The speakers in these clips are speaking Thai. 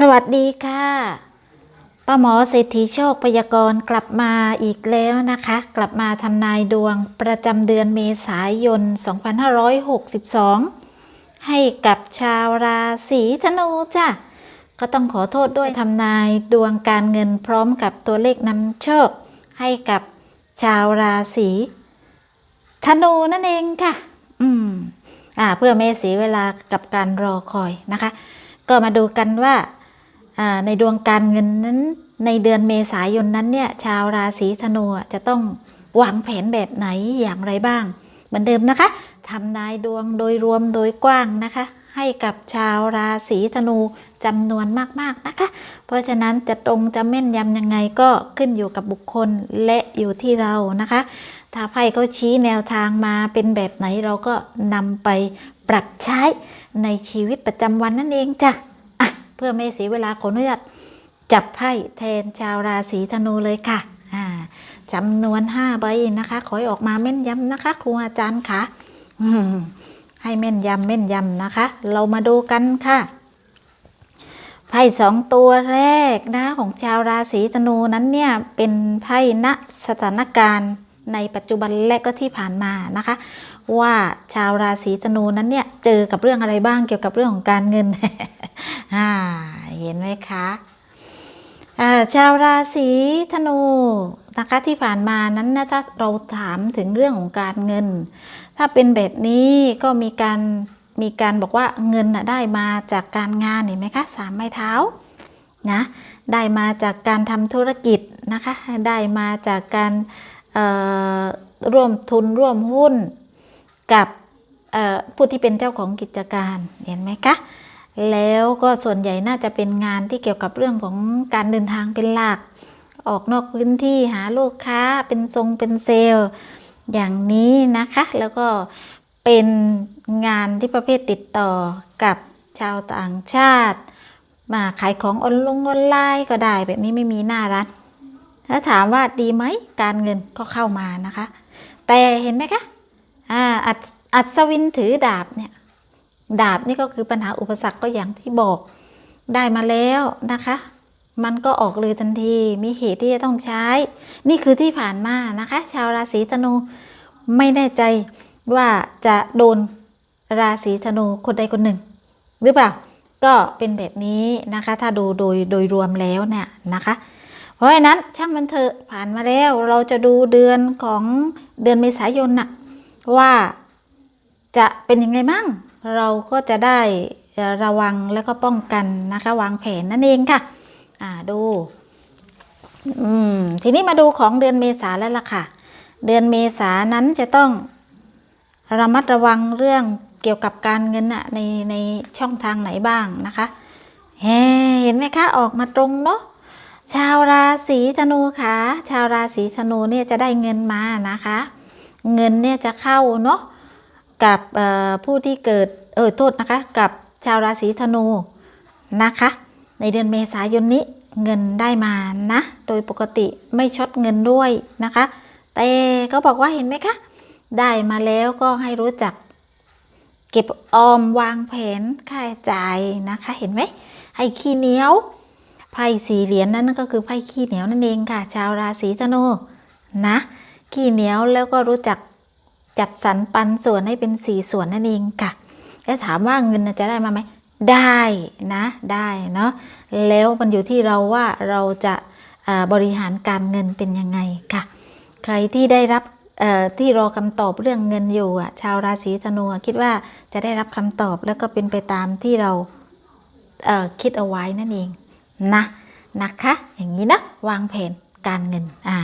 สวัสดีค่ะ ป้าหมอเศรษฐีโชคพยากรณ์กลับมาอีกแล้วนะคะ กลับมาทำนายดวงประจำเดือนเมษายน 2562 ให้กับชาวราศีธนูจ้ะ ก็ต้องขอโทษด้วยทำนายดวงการเงินพร้อมกับตัวเลขนำโชค ให้กับชาวราศีธนูนั่นเองค่ะ อืม อ่า เพื่อไม่เสียเวลากับการรอคอยนะคะ ก็มาดูกันว่าอ่า ในดวงการเงินนั้น ในเดือนเมษายนนั้นเนี่ยชาวราศีธนูจะต้องวางแผนแบบไหนอย่างไรบ้าง เหมือนเดิมนะคะทำนายดวงโดยรวมโดยกว้างนะคะ ให้กับชาวราศีธนูจำนวนมากๆนะคะ เพราะฉะนั้นจะตรงจะแม่นยำยังไงก็ขึ้นอยู่กับบุคคลและอยู่ที่เรานะคะ ถ้าไพ่เขาชี้แนวทางมาเป็นแบบไหนเราก็นำไปปรับใช้ในชีวิตประจำวันนั่นเองจ้ะ เพื่อไม่เสียเวลาขออนุญาตจับไพ่แทนชาวราศีธนูเลยค่ะจำนวน5ใบนะคะ ขอให้ออกมาแม่นยำนะคะ ครูอาจารย์ค่ะให้แม่นยำแม่นยำนะคะ เรามาดูกันค่ะไพ่สองตัวแรกนะของชาวราศีธนูนั้นเนี่ยเป็นไพ่ณสถานการณ์ในปัจจุบันและก็ที่ผ่านมานะคะ ว่าชาวราศีธนูนั้นเนี่ยเจอกับเรื่องอะไรบ้างเกี่ยวกับเรื่องของการเงินอ่าเห็นไหมคะอ่าชาวราศีธนูนะคะที่ผ่านมานั้นนะถ้าเราถามถึงเรื่องของการเงิน ถ้าเป็นแบบนี้ก็มีการมีการบอกว่าเงินน่ะได้มาจากการงานเห็นไหมคะสามไม้เท้านะได้มาจากการทำธุรกิจนะคะได้มาจากการเอ่อร่วมทุนร่วมหุ้น กับผู้ที่เป็นเจ้าของกิจการเห็นไหมคะแล้วก็ส่วนใหญ่น่าจะเป็นงานที่เกี่ยวกับเรื่องของการเดินทางเป็นหลัก ออกนอกพื้นที่หาลูกค้าเป็นทรงเป็นเซลล์อย่างนี้นะคะ แล้วก็เป็นงานที่ประเภทติดต่อกับชาวต่างชาติ มาขายของออนลงออนไลน์ก็ได้แบบนี้ไม่มีหน้ารัฐแล้วถามว่าดีไหมการเงินก็เข้ามานะคะ แต่เห็นไหมคะ อ่าอัศอัศวินถือดาบเนี่ย ดาบนี่ก็คือปัญหาอุปสรรคก็อย่างที่บอกได้มาแล้วนะคะ มันก็ออกเลยทันที มีเหตุที่จะต้องใช้ นี่คือที่ผ่านมานะคะ ชาวราศีธนูไม่แน่ใจว่าจะโดนราศีธนูคนใดคนหนึ่ง หรือเปล่า ก็เป็นแบบนี้นะคะ ถ้าดูโดยโดยรวมแล้วเนี่ยนะคะ เพราะฉะนั้นช่างมันเถอะผ่านมาแล้วเราจะดูเดือนของเดือนเมษายนน่ะ ว่าจะเป็นยังไงมั่ง เราก็จะได้ระวังแล้วก็ป้องกันนะคะ วางแผนนั่นเองค่ะ อ่าดูอืมทีนี้มาดูของเดือนเมษาแล้วล่ะค่ะ เดือนเมษานั้นจะต้องระมัดระวังเรื่องเกี่ยวกับการเงินอะในในช่องทางไหนบ้างนะคะเฮ้เห็นไหมคะออกมาตรงเนาะชาวราศีธนูค่ะ ชาวราศีธนูเนี่ยจะได้เงินมานะคะ เงินเนี่ยจะเข้าเนาะกับผู้ที่เกิดเออโทษนะคะ กับชาวราศีธนูนะคะ ในเดือนเมษายนนี้เงินได้มานะ โดยปกติไม่ช็อตเงินด้วยนะคะ แต่ก็บอกว่าเห็นไหมคะ ได้มาแล้วก็ให้รู้จัก เก็บออมวางแผนค่าใช้จ่ายนะคะเห็นไหมให้ขี้เหนียวไพ่สีเหรียญนั่นก็คือไพ่ขี้เหนียวนั่นเองค่ะ ชาวราศีธนูนะ ขี้เหนียวแล้วก็รู้จักจัดสรรปันส่วนให้เป็นสี่ส่วนนั่นเองค่ะ แล้วถามว่าเงินจะได้มาไหมได้นะได้เนาะแล้วมันอยู่ที่เราว่าเราจะาบริหารการเงินเป็นยังไงค่ะ ใครที่ได้รับที่รอคำตอบเรื่องเงินอยู่อะชาวราศีธนูคิดว่าจะได้รับคำตอบแล้วก็เป็นไปตามที่เราเอ่อคิดเอาไว้นั่นเองนะนะคะ อย่างนี้นะวางแผนการเงินอ่า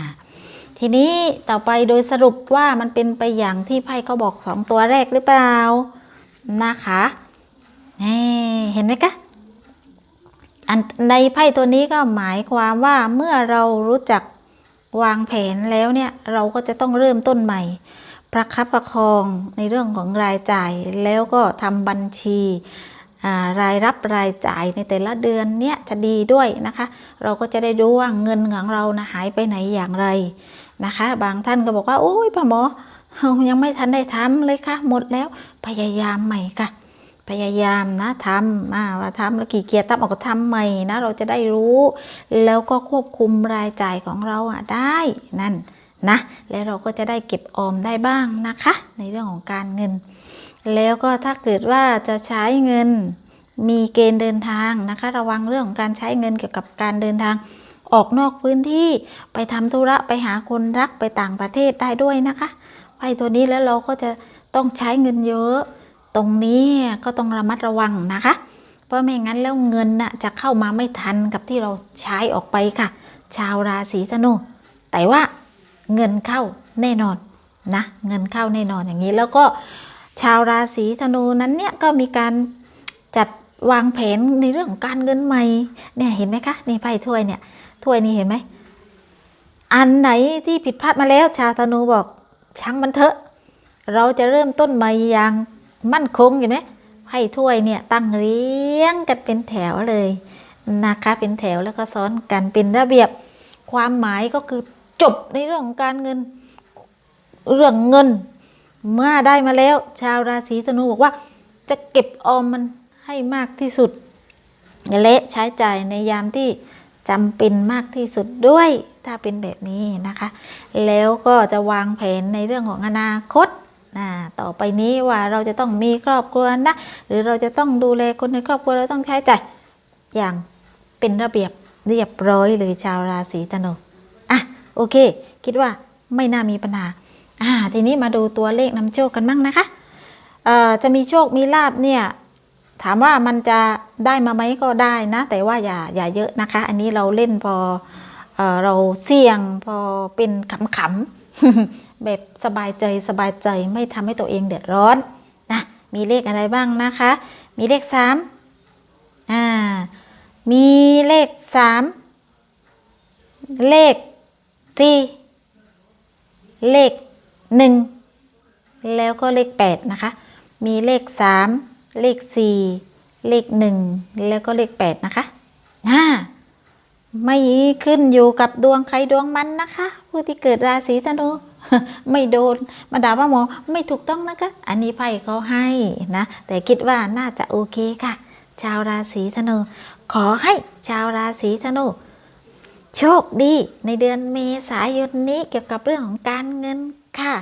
ทีนี้ต่อไปโดยสรุปว่ามันเป็นไปอย่างที่ไพ่เขาบอกสองตัวแรกหรือเปล่านะคะนี่เห็นไหมคะอันในไพ่ตัวนี้ก็หมายความว่าเมื่อเรารู้จักวางแผนแล้วเนี่ยเราก็จะต้องเริ่มต้นใหม่ ประคับประคองในเรื่องของรายจ่ายแล้วก็ทำบัญชีรายรับรายจ่ายในแต่ละเดือนเนี่ยจะดีด้วยนะคะ เราก็จะได้รู้ว่าเงินของเรานะหายไปไหนอย่างไร นะคะ บางท่านก็บอกว่าโอ้ยพ่อหมอเรายังไม่ทันได้ทำเลยค่ะ หมดแล้วพยายามใหม่ค่ะ พยายามนะทำอ่าว่าทำแล้วกี่เกียจทำออกก็ทำใหม่นะ เราจะได้รู้ แล้วก็ควบคุมรายจ่ายของเราอะได้นั่นนะแล้วเราก็จะได้เก็บออมได้บ้างนะคะ ในเรื่องของการเงิน แล้วก็ถ้าเกิดว่าจะใช้เงินมีเกณฑ์เดินทางนะคะ ระวังเรื่องของการใช้เงินเกี่ยวกับการเดินทาง ออกนอกพื้นที่ไปทำธุระไปหาคนรักไปต่างประเทศได้ด้วยนะคะไพ่ตัวนี้แล้วเราก็จะต้องใช้เงินเยอะ ตรงนี้ก็ต้องระมัดระวังนะคะ เพราะไม่งั้นแล้วเงินน่ะจะเข้ามาไม่ทันกับที่เราใช้ออกไปค่ะ ชาวราศีธนูแต่ว่าเงินเข้าแน่นอนนะเงินเข้าแน่นอนอย่างนี้แล้วก็ชาวราศีธนูนั้นเนี่ยก็มีการจัดวางแผนในเรื่องของการเงินใหม่เนี่ยเห็นไหมคะนี่ไพ่ถ้วยเนี่ย ถ้วยนี้เห็นไหม อันไหนที่ผิดพลาดมาแล้วชาวธนูบอกช่างมันเถอะ เราจะเริ่มต้นใหม่อย่างมั่นคงเห็นไหมไพ่ถ้วยเนี่ยตั้งเรียงกันเป็นแถวเลยนะคะเป็นแถวแล้วก็ซ้อนกันเป็นระเบียบ ความหมายก็คือจบในเรื่องของการเงินเรื่องเงิน เมื่อได้มาแล้ว ชาวราศีธนูบอกว่า จะเก็บออมมันให้มากที่สุดและใช้จ่ายในยามที่ จำเป็นมากที่สุดด้วยถ้าเป็นแบบนี้นะคะ แล้วก็จะวางแผนในเรื่องของอนาคตนะต่อไปนี้ว่าเราจะต้องมีครอบครัวนะ หรือเราจะต้องดูแลคนในครอบครัวเราต้องใช้จ่ายอย่างเป็นระเบียบเรียบร้อยเลยชาวราศีธนูอะโอเค คิดว่าไม่น่ามีปัญหาอ่าทีนี้มาดูตัวเลขนำโชคกันบ้างนะคะเอ่อจะมีโชคมีลาบเนี่ย ถามว่ามันจะได้มาไหมก็ได้นะ แต่ว่าอย่าอย่าเยอะนะคะ อันนี้เราเล่นพอเอเราเสี่ยงพอเป็นขำๆแบบสบายใจสบายใจไม่ทำให้ตัวเองเดือดร้อนนะมีเลขอะไรบ้างนะคะ มีเลขสามอ่ามีเลขสามเลขสี่เลขหนึ่งแล้วก็เลขแปดนะคะ มีเลขสาม เลขสี่เลขหนึ่งแล้วก็เลขแปดนะคะอ่าไม่ขึ้นอยู่กับดวงใครดวงมันนะคะ ผู้ที่เกิดราศีธนูไม่โดน มาด่าว่าหมอไม่ถูกต้องนะคะ อันนี้ไพ่เขาให้นะ แต่คิดว่าน่าจะโอเคค่ะ ชาวราศีธนู ขอให้ชาวราศีธนูโชคดีในเดือนเมษายนนี้เกี่ยวกับเรื่องของการเงินค่ะ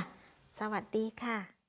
สวัสดีค่ะ